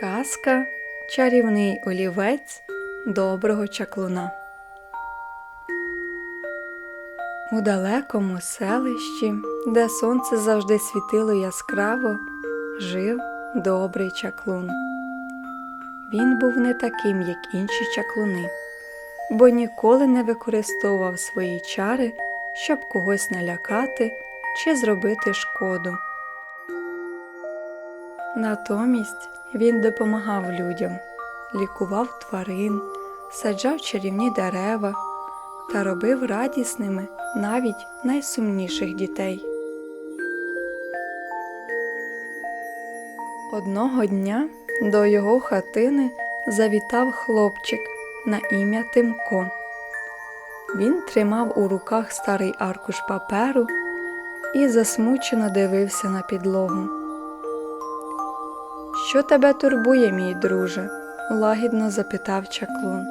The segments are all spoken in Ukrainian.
Казка Чарівний олівець доброго чаклуна. У далекому селищі, де сонце завжди світило яскраво, жив добрий чаклун. Він був не таким, як інші чаклуни, бо ніколи не використовував свої чари, щоб когось налякати чи зробити шкоду. Натомість він допомагав людям, лікував тварин, саджав чарівні дерева та робив радісними навіть найсумніших дітей. Одного дня до його хатини завітав хлопчик на ім'я Тимко. Він тримав у руках старий аркуш паперу і засмучено дивився на підлогу. Що тебе турбує, мій друже? лагідно запитав чаклун.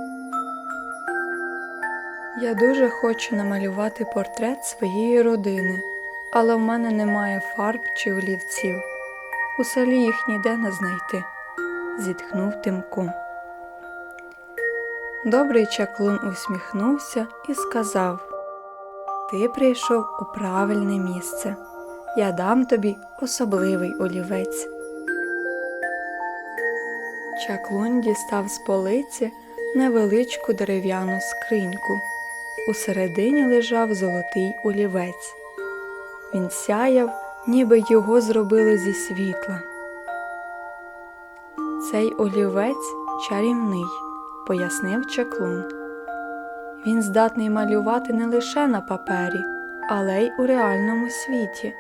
Я дуже хочу намалювати портрет своєї родини, але в мене немає фарб чи олівців. У селі їх ніде не знайти, зітхнув Тимко. Добрий чаклун усміхнувся і сказав Ти прийшов у правильне місце. Я дам тобі особливий олівець. Чаклун дістав з полиці невеличку дерев'яну скриньку. Усередині лежав золотий олівець. Він сяяв, ніби його зробили зі світла. Цей олівець чарівний, пояснив чаклун. Він здатний малювати не лише на папері, але й у реальному світі.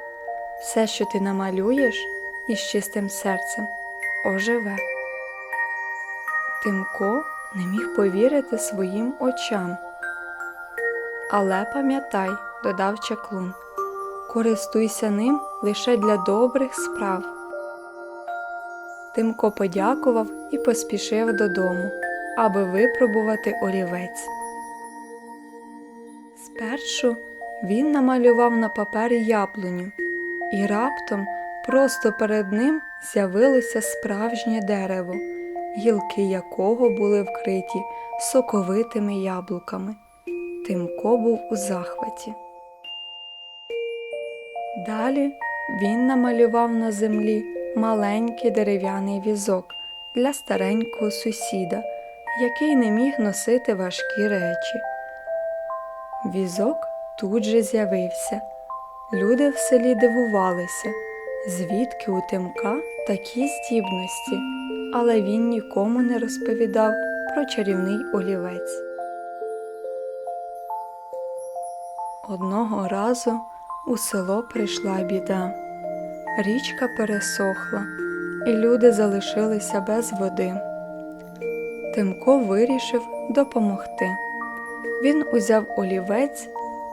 Все, що ти намалюєш із чистим серцем, оживе. Тимко не міг повірити своїм очам. Але пам'ятай, додав чаклун, користуйся ним лише для добрих справ. Тимко подякував і поспішив додому, аби випробувати олівець. Спершу він намалював на папері яблуню, і раптом просто перед ним з'явилося справжнє дерево, гілки якого були вкриті соковитими яблуками. Тимко був у захваті. Далі він намалював на землі маленький дерев'яний візок для старенького сусіда, який не міг носити важкі речі. Візок тут же з'явився. Люди в селі дивувалися, звідки у Тимка такі здібності, але він нікому не розповідав про чарівний олівець. Одного разу у село прийшла біда. Річка пересохла, і люди залишилися без води. Тимко вирішив допомогти. Він узяв олівець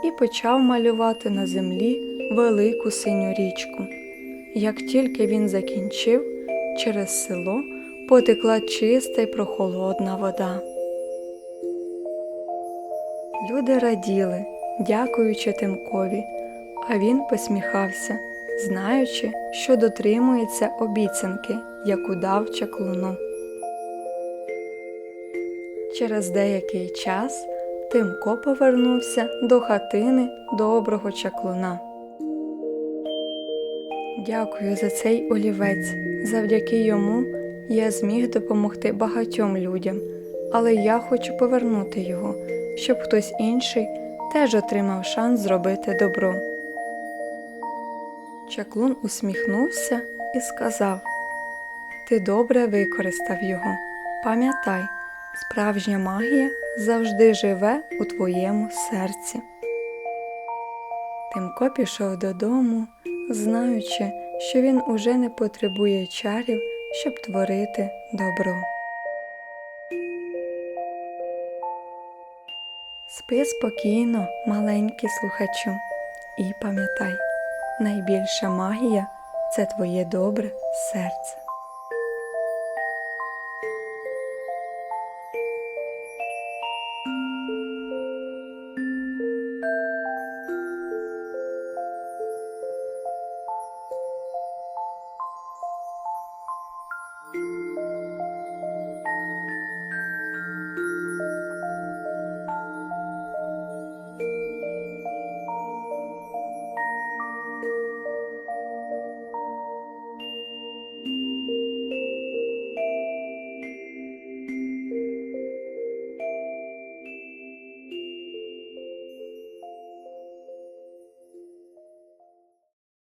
і почав малювати на землі велику синю річку. Як тільки він закінчив, через село потекла чиста й прохолодна вода. Люди раділи, дякуючи Тимкові, а він посміхався, знаючи, що дотримується обіцянки, яку дав чаклуну. Через деякий час Тимко повернувся до хатини доброго чаклуна. Дякую за цей олівець. Завдяки йому я зміг допомогти багатьом людям, але я хочу повернути його, щоб хтось інший теж отримав шанс зробити добро. Чаклун усміхнувся і сказав Ти добре використав його. Пам'ятай, справжня магія завжди живе у твоєму серці. Тимко пішов додому, знаючи, що він уже не потребує чарів, щоб творити добро. Спи спокійно, маленький слухачу, і пам'ятай, найбільша магія це твоє добре серце.